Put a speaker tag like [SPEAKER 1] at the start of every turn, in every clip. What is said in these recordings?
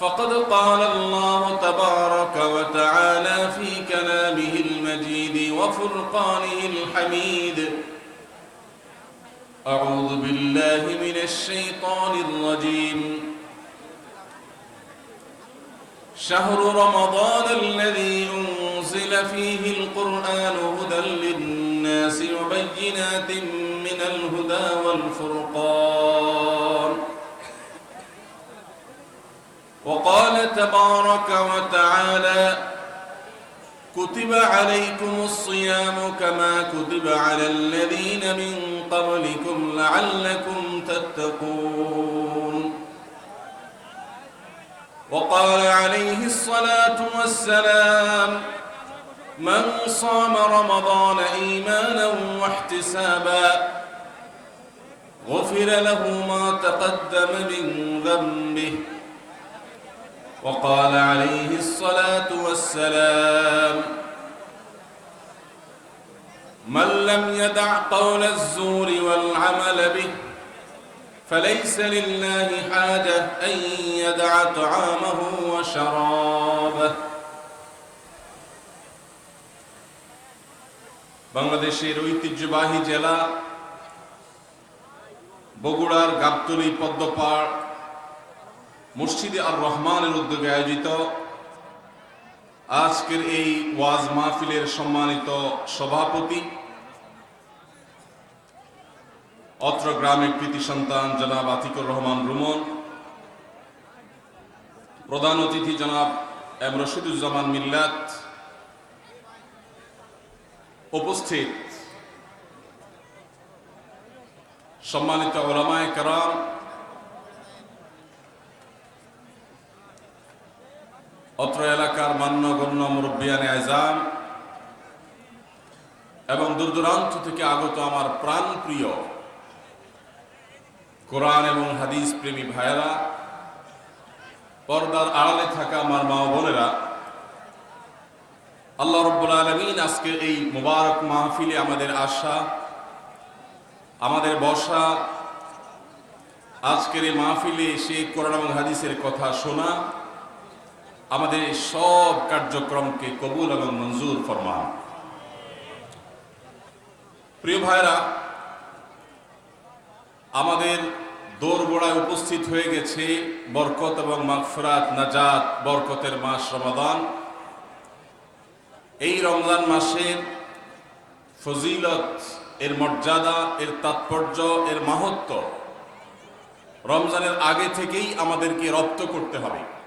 [SPEAKER 1] فقد قال الله تبارك وتعالى في كلامه المجيد وفرقانه الحميد. أعوذ بالله من الشيطان الرجيم. شهر رمضان الذي أنزل فيه القرآن هدى للناس وبينات من الهدى والفرقان. وقال تبارك وتعالى كتب عليكم الصيام كما كتب على الذين من قبلكم لعلكم تتقون. وقال عليه الصلاة والسلام من صام رمضان إيمانا واحتسابا غفر له ما تقدم من ذنبه وقال عليه الصلاة والسلام من لم يدع قول الزور والعمل به فليس لله حاجة أن يدع طعامه وشرابه বাংলাদেশের ঐতিহ্যবাহী জেলা বগুড়ার গাবতলী পদ্মপাড় মসজিদে আর রহমানের উদ্যোগে আয়োজিত আজকের এই ওয়াজ মাহফিলের সম্মানিত সভাপতি, অত্র গ্রামের কৃতি সন্তান জনাব আতিকুর রহমান রুমন, প্রধান অতিথি জনাব এম রশিদুজ্জামান মিল্লাত উপস্থিত। সম্মানিত ওলামায় কারাম অত্র এলাকার মান্যগণ্য মুরব্বিয়ানে আজাম এবং দূর দূরান্ত থেকে আগত আমার প্রাণ প্রিয় কোরআন এবং হাদিস প্রেমী ভাইয়েরা, পর্দার আড়ালে থাকা আমার মা বোনেরা, আল্লাহ রব্বুল আলমিন আজকের এই মুবারক মাহফিলে আমাদের আশা, আমাদের বসা আজকের এই মাহফিলে এসে কোরআন এবং হাদিসের কথা শোনা আমাদের সব কার্যক্রমকে কবুল এবং মঞ্জুর ফরমান। প্রিয় ভাইরা আমাদের দোরগোড়ায় উপস্থিত হয়ে গেছে বরকত এবং মাগফরাত নাজাত বরকতের মাস রমাদান। এই রমজান মাসের ফজিলত, এর মর্যাদা, এর তাৎপর্য, এর মাহাত্ম রমজানের আগে থেকেই আমাদেরকে রপ্ত করতে হবে।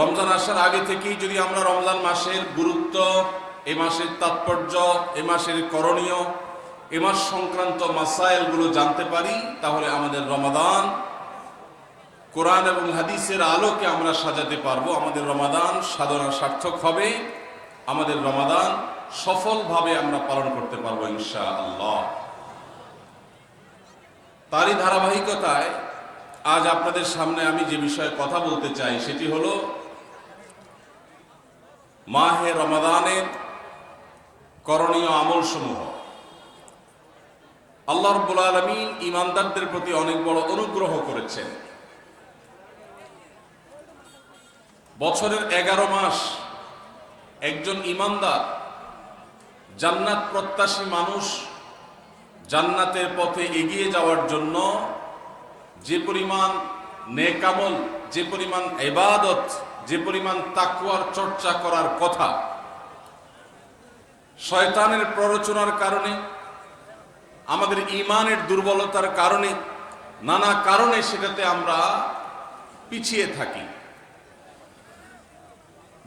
[SPEAKER 1] রমজান আসার আগে থেকেই যদি আমরা রমজান মাসের গুরুত্ব, এ মাসের তাৎপর্য, এ মাসের করণীয়, এ মাস সংক্রান্ত মাসাইলগুলো জানতে পারি, তাহলে আমাদের রমাদান, কোরআন এবং হাদিসের আলোকে আমরা সাজাতে পারব। আমাদের রমাদান সাধনা সার্থক হবে। আমাদের রমাদান সফলভাবে আমরা পালন করতে পারব ইনশা আল্লাহ তারই ধারাবাহিকতায় আজ আপনাদের সামনে আমি যে বিষয়ে কথা বলতে চাই, সেটি হলো মাহে রমাদানের করণীয় আমল সমূহ আল্লাহ রব্বুল আলমিন ইমানদারদের প্রতি অনেক বড় অনুগ্রহ করেছেন। বছরের এগারো মাস একজন ইমানদার জান্নাত প্রত্যাশী মানুষ জান্নাতের পথে এগিয়ে যাওয়ার জন্য যে পরিমাণ নেকামল যে পরিমাণ এবাদত যে পরিমাণ তাকুয়ার চর্চা করার কথা শয়তানের প্ররোচনার কারণে, আমাদের ইমানের দুর্বলতার কারণে, নানা কারণে সেটাতে আমরা পিছিয়ে থাকি।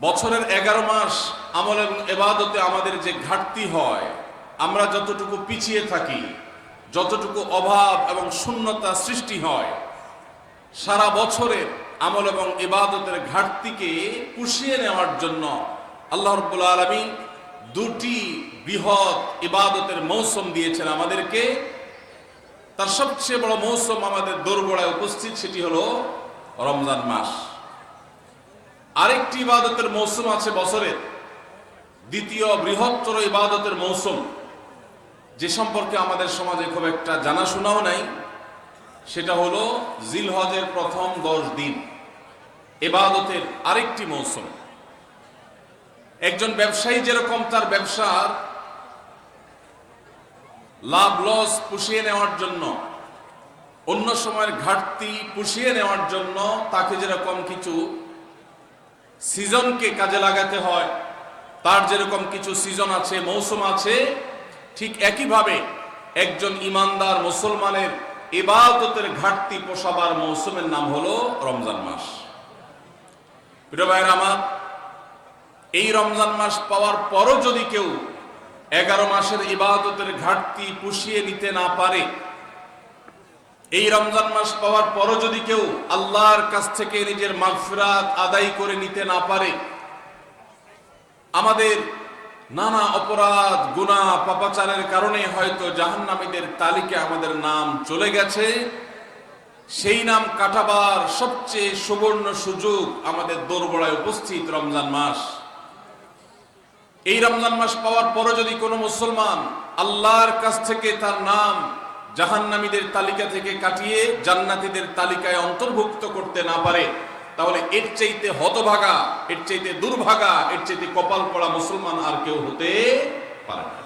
[SPEAKER 1] বছরের এগারো মাস আমল এবং এবাদতে আমাদের যে ঘাটতি হয়, আমরা যতটুকু পিছিয়ে থাকি, যতটুকু অভাব এবং শূন্যতা সৃষ্টি হয়, সারা বছরের আমল এবং ইবাদতের ঘাটতিকে পুষিয়ে নেওয়ার জন্য আল্লাহ রব্বুল আলমী দুটি বৃহৎ ইবাদতের মৌসুম দিয়েছেন আমাদেরকে। তার সবচেয়ে বড় মৌসুম আমাদের দোরগোড়ায় উপস্থিত, সেটি হলো রমজান মাস। আরেকটি ইবাদতের মৌসুম আছে বছরের। দ্বিতীয় বৃহত্তর ইবাদতের মৌসুম, যে সম্পর্কে আমাদের সমাজে খুব একটা জানাশোনাও নাই। সেটা হলো জিলহজের প্রথম দশ দিন, এবাদতের আরেকটি মৌসুম। একজন ব্যবসায়ী যেরকম তার ব্যবসার লাভ লস পুষিয়ে নেওয়ার জন্য, অন্য সময়ের ঘাটতি পুষিয়ে নেওয়ার জন্য তাকে যেরকম কিছু সিজনকে কাজে লাগাতে হয়, তার যেরকম কিছু সিজন আছে, মৌসুম আছে, ঠিক একইভাবে একজন ইমানদার মুসলমানের ইবাদতের ঘাটতি পোষাবার মৌসুমের নাম হলো রমজান মাস। ভাইয়ের আমার, এই রমজান মাস পাওয়ার পরও যদি কেউ এগারো মাসের ইবাদতের ঘাটতি পুষিয়ে নিতে না পারে, এই রমজান মাস পাওয়ার পরও যদি কেউ আল্লাহর কাছ থেকে নিজের মাগফিরাত আদায় করে নিতে না পারে, আমাদের নানা অপরাধ গুণা পাপাচারের কারণে হয়তো জাহান্নামীদের তালিকে আমাদের নাম চলে গেছে। সেই নাম কাটাবার সবচেয়ে সুবর্ণ সুযোগ আমাদের দোরগোড়ায় উপস্থিত রমজান মাস। এই রমজান মাস পাওয়ার পরও যদি কোনো মুসলমান আল্লাহর কাছ থেকে তার নাম জাহান্নামীদের তালিকা থেকে কাটিয়ে জান্নাতীদের তালিকায় অন্তর্ভুক্ত করতে না পারে তাহলে এর চাইতে হতভাগা, এর চাইতে দুর্ভাগা, এর চাইতে কপাল পড়া মুসলমান আর কেউ হতে পারে না।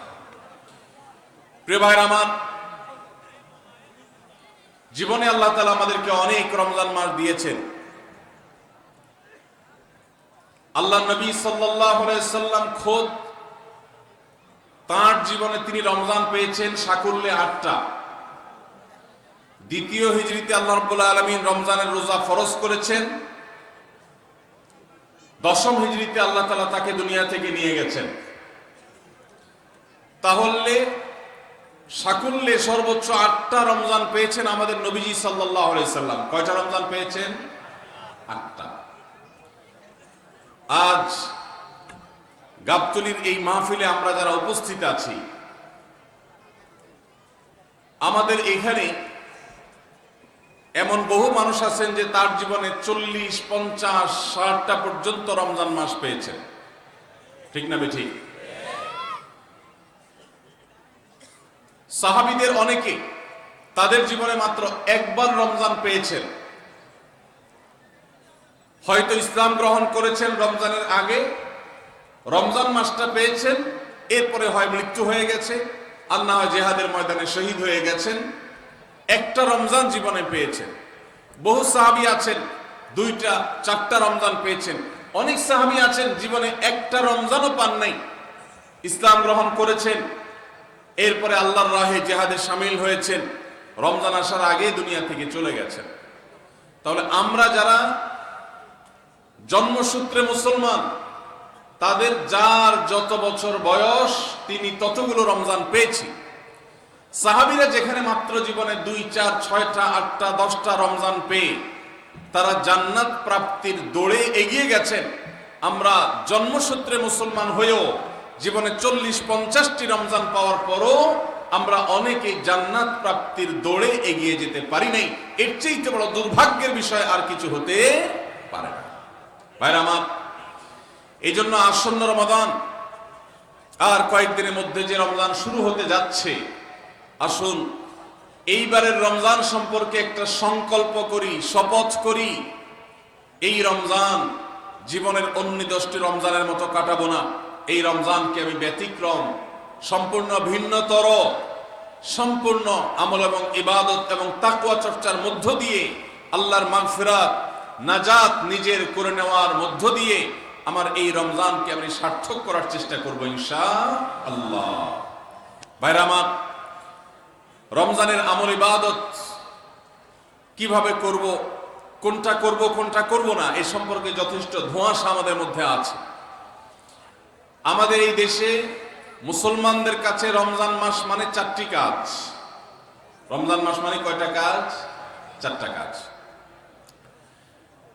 [SPEAKER 1] প্রিয় আমার, জীবনে আল্লাহ তালা আমাদেরকে অনেক রমজান মাস দিয়েছেন। আল্লাহ নবী সাল্লাম খোদ তার জীবনে তিনি রমজান পেয়েছেন সাকুল্যে আটটা। দ্বিতীয় হিজড়িতে আল্লাহ রব্বুল্লাহ আলমিন রমজানের রোজা ফরজ করেছেন। দশম হিজড়িতে আল্লাহ তালা তাকে দুনিয়া থেকে নিয়ে গেছেন। তাহলে সাকুল্যে সর্বোচ্চ আটটা রমজান পেয়েছেন আমাদের নবীজি সাল্লাহ সাল্লাম। কয়টা রমজান পেয়েছেন? আটটা। আজ গাবতলির এই মাহফিলে আমরা যারা উপস্থিত আছি, আমাদের এখানে এমন বহু মানুষ আছেন যে তার জীবনে চল্লিশ, পঞ্চাশ, ষাটটা পর্যন্ত রমজান মাস পেয়েছেন। ঠিক না বেঠিক? সাহাবিদের অনেকে তাদের জীবনে মাত্র একবার রমজান পেয়েছেন। হয়তো ইসলাম গ্রহণ করেছেন রমজানের আগে, রমজান মাসটা পেয়েছেন, এরপরে হয় মৃত্যু হয়ে গেছে, আর না হয় জেহাদের ময়দানে শহীদ হয়ে গেছেন। একটা রমজান জীবনে পেয়েছেন। বহু সাহাবি আছেন, দুইটা, চারটা রমজান পেয়েছেন। অনেক সাহাবি আছেন, জীবনে একটা রমজানও পান নাই। ইসলাম গ্রহণ করেছেন, এরপরে আল্লাহর রাহে জেহাদে সামিল হয়েছেন, রমজান আসার আগে দুনিয়া থেকে চলে গেছেন। তাহলে আমরা যারা জন্মসূত্রে মুসলমান, তাদের যার যত বছর বয়স, তিনি ততগুলো রমজান পেয়েছি। সাহাবিরা যেখানে মাত্র জীবনে দুই, চার, ছয়টা, আটটা, দশটা রমজান পেয়ে তারা জান্নাত প্রাপ্তির দৌড়ে এগিয়ে গেছেন। আমরা জন্মসূত্রে মুসলমান হয়েও জীবনে চল্লিশ, পঞ্চাশটি রমজান পাওয়ার পরও আমরা অনেকে জান্নাত প্রাপ্তির দৌড়ে এগিয়ে যেতে পারি নাই। এর চাইতে বড় দুর্ভাগ্যের বিষয় আর কিছু হতে পারে না। ভাইরা আমার এই জন্য আসন্ন রমাদান আর কয়েকদিনের মধ্যে যে রমজান শুরু হতে যাচ্ছে আসুন, এইবারের রমজান সম্পর্কে একটা সংকল্প করি, শপথ করি। এই রমজান জীবনের অন্য দশটি রমজানের মতো কাটাবো না। এই রমজানকে আমি ব্যতিক্রম, সম্পূর্ণ ভিন্নতর, সম্পূর্ণ আমল এবং ইবাদত এবং তাকুয়া চর্চার মধ্য দিয়ে আল্লাহর মাগফিরাত, নাজাত নিজের করে নেওয়ার মধ্য দিয়ে আমার এই রমজানকে আমি সার্থক করার চেষ্টা করব ইনশা আল্লাহ ভাইরা রমজানের আমল ইবাদত কীভাবে করব, কোনটা করব কোনটা করব না, এ সম্পর্কে যথেষ্ট ধোঁয়াশা আমাদের মধ্যে আছে। আমাদের এই দেশে মুসলমানদের কাছে রমজান মাস মানে চারটি কাজ। রমজান মাস মানে কয়টা কাজ? চারটা কাজ।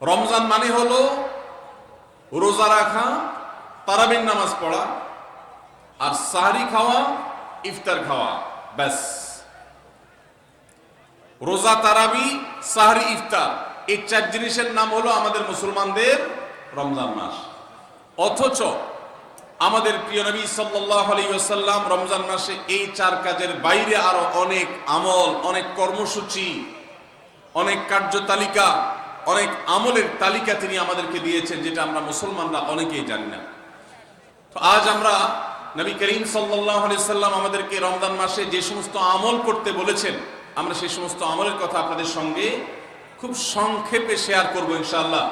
[SPEAKER 1] রমজান মানে হলো রোজা রাখা তারাবিন নামাজ পড়া আর সাহারি খাওয়া, ইফতার খাওয়া, ব্যাস। রোজা তারাবি, সাহারি ইফতার। এই চার জিনিসের নাম হলো আমাদের মুসলমানদের রমজান মাস। অথচ আমাদের প্রিয় নবী ওয়াসাল্লাম রমজান মাসে এই চার কাজের বাইরে আরও অনেক আমল, অনেক কর্মসূচি, অনেক কার্যতালিকা অনেক আমলের তালিকা তিনি আমাদেরকে দিয়েছেন, যেটা আমরা মুসলমানরা অনেকেই জানি না। তো আজ আমরা নবী করিম সাল্লাল্লাহু আলাইহি সাল্লাম আমাদেরকে রমজান মাসে যে সমস্ত আমল করতে বলেছেন আমরা সেই সমস্ত আমলের কথা আপনাদের সঙ্গে খুব সংক্ষেপে শেয়ার করব ইনশাআল্লাহ।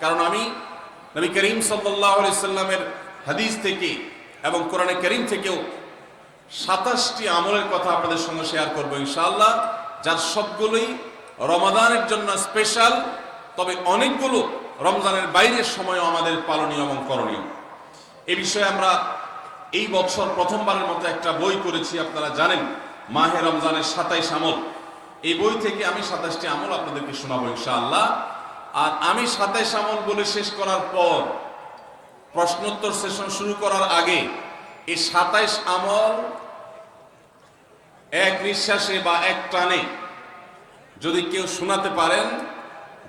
[SPEAKER 1] কারণ আমি নবী করিম সাল্লামের হাদিস থেকে এবং কোরআনে করিম থেকেও সাতাশটি আমলের কথা আপনাদের সঙ্গে শেয়ার করব ইনশাআল্লাহ। যার সবগুলোই রমাদানের জন্য স্পেশাল তবে অনেকগুলো রমজানের বাইরের সময়ও আমাদের পালনীয় এবং করণীয়। এ বিষয়ে আমরা এই বছর প্রথমবারের মতো একটা বই করেছি আপনারা জানেন। মাহে রমজানের সাতাইশ আমল। এই বই থেকে আমি সাতাশটি আমল আপনাদেরকে শোনাবো ইনশাআল্লাহ। আর আমি সাতাইশ আমল বলে শেষ করার পর, প্রশ্নোত্তর সেশন শুরু করার আগে, এই সাতাইশ আমল এক নিঃশ্বাসে বা এক টানে যদি কেউ শোনাতে পারেন,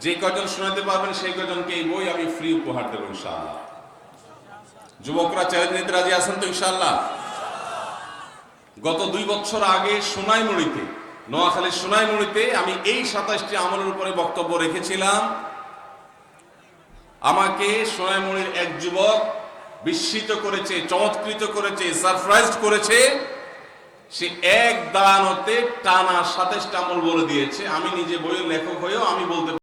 [SPEAKER 1] যে কজন শোনাতে পারবেন সেই কজনকে এই বই আমি ফ্রি উপহার দেবো ইনশাআল্লাহ। যুবকরা চ্যালেঞ্জ নিতে রাজি আছেন তো ইনশাআল্লাহ? গত দুই বছর আগে সোনাইমুড়িতে, নোয়াখালীর সোনাইমুড়িতে আমি এই সাতাশটি আমলের উপরে বক্তব্য রেখেছিলাম। আমাকে সোনাইমুড়ির এক যুবক বিস্মিত করেছে, চমৎকৃত করেছে সারপ্রাইজ করেছে। সে এক দাঁড়ানোতে টানা সাতাশটা আমল বলে দিয়েছে। আমি নিজে বইয়ের লেখক হয়েও আমি বলতে